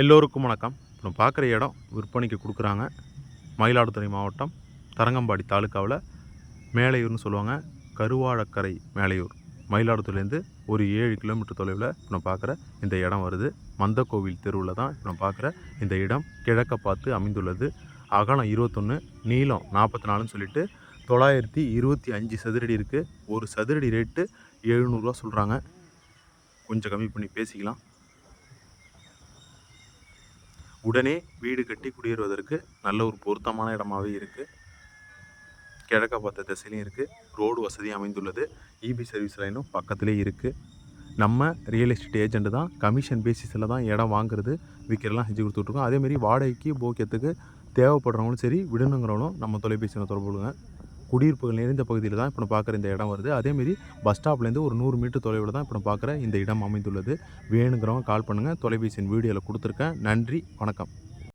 எல்லோருக்கும் வணக்கம். இப்போ நம்ம பார்க்குற இடம் விற்பனைக்கு கொடுக்குறாங்க. மயிலாடுதுறை மாவட்டம் தரங்கம்பாடி தாலுக்காவில் மேலையூர்னு சொல்லுவாங்க. கருவாழக்கரை மேலையூர். மயிலாடுதுறையிலேருந்து ஒரு ஏழு கிலோமீட்டர் தொலைவில் இப்போ நம்ம பார்க்குற இந்த இடம் வருது. மந்தக்கோவில் தெருவில் தான் இப்போ நம்ம பார்க்குற இந்த இடம். கிழக்க பார்த்து அமைந்துள்ளது. அகலம் இருபத்தொன்று நீளம் நாற்பத்தி நாலுன்னு சொல்லிட்டு தொள்ளாயிரத்தி இருபத்தி அஞ்சு சதுரடி இருக்குது ஒரு சதுரடி ரேட்டு எழுநூறுவா சொல்கிறாங்க கொஞ்சம் கம்மி பண்ணி பேசிக்கலாம். உடனே வீடு கட்டி குடியேறுவதற்கு நல்ல ஒரு பொருத்தமான இடமாவே இருக்குது கிழக்க பார்த்த திசையிலையும் இருக்குது ரோடு வசதி அமைந்துள்ளது. இபி சர்வீஸ் லைனும் பக்கத்துலேயே இருக்குது நம்ம ரியல் எஸ்டேட் ஏஜென்ட் தான் கமிஷன் பேசிஸில் தான் இடம் வாங்குறது விற்கிறலாம் செஞ்சு கொடுத்துட்ருக்கோம் அதேமாரி வாடகைக்கு போக்கியத்துக்கு தேவைப்படுறவங்களும் சரி விடணுங்கிறவங்களும் நம்ம தொலைபேசியில் தொடர்பு குடியிருப்புகள் நிறைந்த பகுதியில் தான் இப்போ நான் பார்க்குற இந்த இடம் வருது. அதேமாரி பஸ் ஸ்டாப்லேருந்து ஒரு நூறு மீட்டர் தொலைவில் தான் இப்போ நான் பார்க்குற இந்த இடம் அமைந்துள்ளது. வேணுங்கிறவங்க கால் பண்ணுங்கள் தொலைபேசியின் வீடியோவில் கொடுத்துருக்கேன். நன்றி. வணக்கம்.